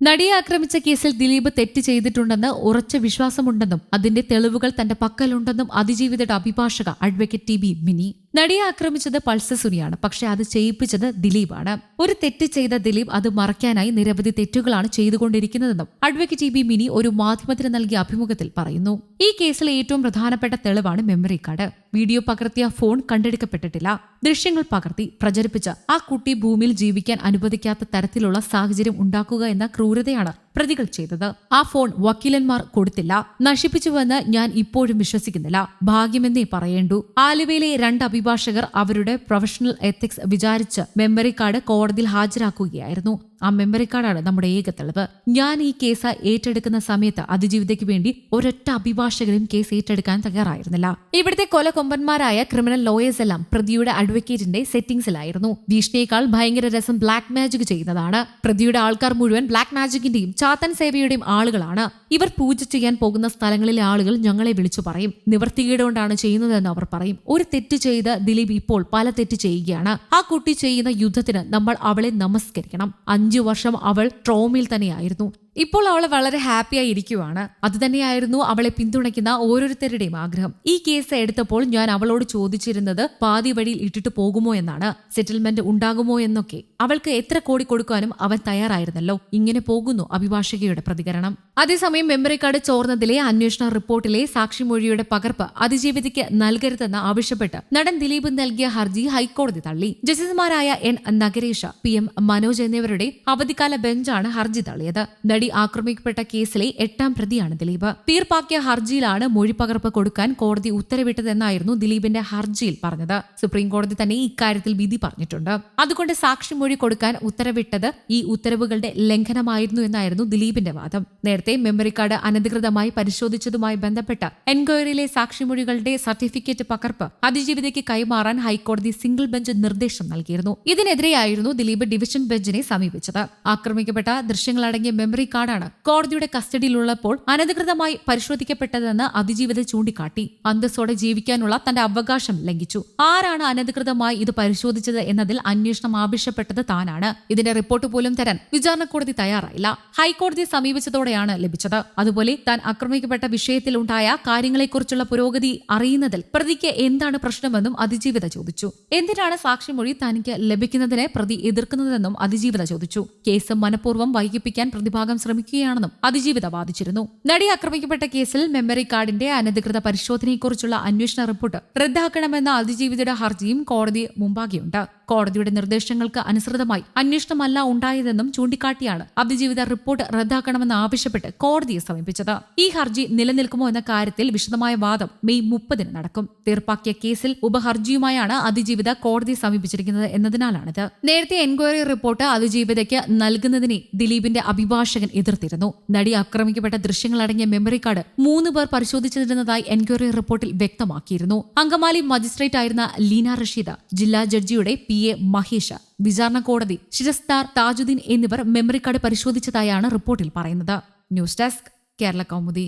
നടിയെ ആക്രമിച്ച കേസിൽ ദിലീപ് തെറ്റ് ചെയ്തിട്ടുണ്ടെന്ന് ഉറച്ച വിശ്വാസമുണ്ടെന്നും അതിന്റെ തെളിവുകൾ തന്റെ പക്കലുണ്ടെന്നും അതിജീവിതയുടെ അഭിഭാഷക അഡ്വക്കേറ്റ് ടി ബി മിനി നടിയെ ആക്രമിച്ചത് പൾസസുനിയാണ് പക്ഷെ അത് ചെയ്യിപ്പിച്ചത് ദിലീപാണ്. ഒരു തെറ്റ് ചെയ്ത ദിലീപ് അത് മറയ്ക്കാനായി നിരവധി തെറ്റുകളാണ് ചെയ്തുകൊണ്ടിരിക്കുന്നതെന്നും അഡ്വക്കേറ്റ് ജി ബി മിനി ഒരു മാധ്യമത്തിന് നൽകിയ അഭിമുഖത്തിൽ പറയുന്നു. ഈ കേസിൽ ഏറ്റവും പ്രധാനപ്പെട്ട തെളിവാണ് മെമ്മറി കാർഡ്. വീഡിയോ പകർത്തിയ ഫോൺ കണ്ടെടുക്കപ്പെട്ടിട്ടില്ല. ദൃശ്യങ്ങൾ പകർത്തി പ്രചരിപ്പിച്ച് ആ കുട്ടി ഭൂമിയിൽ ജീവിക്കാൻ അനുവദിക്കാത്ത തരത്തിലുള്ള സാഹചര്യം ഉണ്ടാക്കുക എന്ന ക്രൂരതയാണ് പ്രതികൾ ചെയ്തത്. ആ ഫോൺ വക്കീലന്മാർ കൊടുത്തില്ല. നശിപ്പിച്ചുവെന്ന് ഞാൻ ഇപ്പോഴും വിശ്വസിക്കുന്നില്ല. ഭാഗ്യമെന്നേ പറയേണ്ടു. ആലുവയിലെ രണ്ട് അഭിഭാഷകർ അവരുടെ പ്രൊഫഷണൽ എത്തിക്സ് വിചാരിച്ച് മെമ്മറി കാർഡ് കോടതിയിൽ ഹാജരാക്കുകയായിരുന്നു. ആ മെമ്മറി കാർഡാണ് നമ്മുടെ ഏക തെളിവ് ഞാൻ ഈ കേസ് ഏറ്റെടുക്കുന്ന സമയത്ത് അതിജീവിതയ്ക്ക് വേണ്ടി ഒരൊറ്റ അഭിഭാഷകരും കേസ് ഏറ്റെടുക്കാൻ തയ്യാറായിരുന്നില്ല. ഇവിടുത്തെ കൊലകൊമ്പന്മാരായ ക്രിമിനൽ ലോയേഴ്സ് എല്ലാം പ്രതിയുടെ അഡ്വക്കേറ്റിന്റെ സെറ്റിംഗ്സിലായിരുന്നു ഭീഷണിയേക്കാൾ ഭയങ്കര രസം ബ്ലാക്ക് മാജിക് ചെയ്യുന്നതാണ്. പ്രതിയുടെ ആൾക്കാർ മുഴുവൻ ബ്ലാക്ക് മാജിക്കിന്റെയും ചാത്തൻ സേവയുടെയും ആളുകളാണ്. ഇവർ പൂജ ചെയ്യാൻ പോകുന്ന സ്ഥലങ്ങളിലെ ആളുകൾ ഞങ്ങളെ വിളിച്ചു പറയും. നിവർത്തികേട് കൊണ്ടാണ് ചെയ്യുന്നതെന്ന് അവർ പറയും. ഒരു തെറ്റ് ചെയ്ത് ദിലീപ് ഇപ്പോൾ പല തെറ്റ് ചെയ്യുകയാണ്. ആ കുട്ടി ചെയ്യുന്ന യുദ്ധത്തിന് നമ്മൾ അവളെ നമസ്കരിക്കണം. അഞ്ചു വർഷം അവൾ ട്രോമിൽ തന്നെയായിരുന്നു. ഇപ്പോൾ അവൾ വളരെ ഹാപ്പിയായി ഇരിക്കുവാണ് അതുതന്നെയായിരുന്നു അവളെ പിന്തുണയ്ക്കുന്ന ഓരോരുത്തരുടെയും ആഗ്രഹം. ഈ കേസ് എടുത്തപ്പോൾ ഞാൻ അവളോട് ചോദിച്ചിരുന്നത് പാതി വഴിയിൽ ഇട്ടിട്ട് പോകുമോ എന്നാണ്. സെറ്റിൽമെന്റ് ഉണ്ടാകുമോ എന്നൊക്കെ. അവൾക്ക് എത്ര കോടി കൊടുക്കാനും അവൻ തയ്യാറായിരുന്നല്ലോ. ഇങ്ങനെ പോകുന്നു അഭിഭാഷകയുടെ പ്രതികരണം. അതേസമയം മെമ്മറി കാർഡ് ചോർന്നതിലെ അന്വേഷണ റിപ്പോർട്ടിലെ സാക്ഷിമൊഴിയുടെ പകർപ്പ് അതിജീവിതയ്ക്ക് നൽകരുതെന്ന് ആവശ്യപ്പെട്ട് നടൻ ദിലീപ് നൽകിയ ഹർജി ഹൈക്കോടതി തള്ളി. ജസ്റ്റിസുമാരായ N Nagaresh P M Manoj എന്നിവരുടെ അവധിക്കാല ബെഞ്ചാണ് ഹർജി തള്ളിയത്. നടി ആക്രമിക്കപ്പെട്ട കേസിലെ എട്ടാം പ്രതിയാണ് ദിലീപ്. തീർപ്പാക്കിയ ഹർജിയിലാണ് മൊഴിപ്പകർപ്പ് കൊടുക്കാൻ കോടതി ഉത്തരവിട്ടതെന്നായിരുന്നു ദിലീപിന്റെ ഹർജിയിൽ പറഞ്ഞത്. സുപ്രീം കോടതി തന്നെ ഇക്കാര്യത്തിൽ വിധി പറഞ്ഞിട്ടുണ്ട്. അതുകൊണ്ട് സാക്ഷിമൊഴി കൊടുക്കാൻ ഉത്തരവിട്ടത് ഈ ഉത്തരവുകളുടെ ലംഘനമായിരുന്നു എന്നായിരുന്നു ദിലീപിന്റെ വാദം. നേരത്തെ മെമ്മറി കാർഡ് അനധികൃതമായി പരിശോധിച്ചതുമായി ബന്ധപ്പെട്ട് എൻക്വയറിയിലെ സാക്ഷിമൊഴികളുടെ സർട്ടിഫിക്കറ്റ് പകർപ്പ് അതിജീവിതയ്ക്ക് കൈമാറാൻ ഹൈക്കോടതി സിംഗിൾ ബെഞ്ച് നിർദ്ദേശം നൽകിയിരുന്നു. ഇതിനെതിരെയായിരുന്നു ദിലീപ് ഡിവിഷൻ ബെഞ്ചിനെ സമീപിച്ചത്. ആക്രമിക്കപ്പെട്ട ദൃശ്യങ്ങളടങ്ങിയ മെമ്മറി കാർഡാണ് കോടതിയുടെ കസ്റ്റഡിയിലുള്ളപ്പോൾ അനധികൃതമായി പരിശോധിക്കപ്പെട്ടതെന്ന് അതിജീവിത ചൂണ്ടിക്കാട്ടി. അന്തസ്സോടെ ജീവിക്കാനുള്ള തന്റെ അവകാശം ലംഘിച്ചു. ആരാണ് അനധികൃതമായി ഇത് പരിശോധിച്ചത് എന്നതിൽ അന്വേഷണം ആവശ്യപ്പെട്ടത് താനാണ്. ഇതിന്റെ റിപ്പോർട്ട് പോലും തരാൻ വിചാരണ കോടതി തയ്യാറായില്ല. ഹൈക്കോടതിയെ സമീപിച്ചതോടെയാണ് ലഭിച്ചത്. അതുപോലെ താൻ ആക്രമിക്കപ്പെട്ട വിഷയത്തിലുണ്ടായ കാര്യങ്ങളെക്കുറിച്ചുള്ള പുരോഗതി അറിയുന്നതിൽ പ്രതിക്ക് എന്താണ് പ്രശ്നമെന്നും അതിജീവിത ചോദിച്ചു. എന്തിനാണ് സാക്ഷിമൊഴി തനിക്ക് ലഭിക്കുന്നതിനെ പ്രതി എതിർക്കുന്നതെന്നും അതിജീവിത ചോദിച്ചു. കേസ് മനഃപൂർവം വൈകിപ്പിക്കാൻ പ്രതിഭാഗം ശ്രമിക്കുകയാണെന്നും അതിജീവിത വാദിച്ചിരുന്നു. നടി ആക്രമിക്കപ്പെട്ട കേസിൽ മെമ്മറി കാർഡിന്റെ അനധികൃത പരിശോധനയെക്കുറിച്ചുള്ള അന്വേഷണ റിപ്പോർട്ട് റദ്ദാക്കണമെന്ന അതിജീവിതയുടെ ഹർജിയും കോടതി മുമ്പാകെയുണ്ട്. കോടതിയുടെ നിർദ്ദേശങ്ങൾക്ക് അനുസൃതമായി അന്വേഷണമല്ല ഉണ്ടായതെന്നും ചൂണ്ടിക്കാട്ടിയാണ് അതിജീവിത റിപ്പോർട്ട് റദ്ദാക്കണമെന്ന് ആവശ്യപ്പെട്ട് കോടതിയെ സമീപിച്ചത്. ഈ ഹർജി നിലനിൽക്കുമോ എന്ന കാര്യത്തിൽ വിശദമായ വാദം മെയ് മുപ്പതിന് നടക്കും. തീർപ്പാക്കിയ കേസിൽ ഉപഹർജിയുമായാണ് അതിജീവിത കോടതിയെ സമീപിച്ചിരിക്കുന്നത് എന്നതിനാലാണിത്. നേരത്തെ എൻക്വയറി റിപ്പോർട്ട് അതിജീവിതയ്ക്ക് നൽകുന്നതിനെ ദിലീപിന്റെ അഭിഭാഷകൻ എതിർത്തിരുന്നു. നടി ആക്രമിക്കപ്പെട്ട ദൃശ്യങ്ങളടങ്ങിയ മെമ്മറി കാർഡ് മൂന്ന് പേർ പരിശോധിച്ചിരുന്നതായി എൻക്വയറി റിപ്പോർട്ടിൽ വ്യക്തമാക്കിയിരുന്നു. അങ്കമാലി മജിസ്ട്രേറ്റ് ആയിരുന്ന ലീന റഷീദ് ജില്ലാ ജഡ്ജിയുടെ പി. എ മഹേഷ് വിചാരണ കോടതി ശിരസ്താർ താജുദ്ദീൻ എന്നിവർ മെമ്മറി കാർഡ് പരിശോധിച്ചതായാണ് റിപ്പോർട്ടിൽ പറയുന്നത്. News desk Kerala Kaumudi.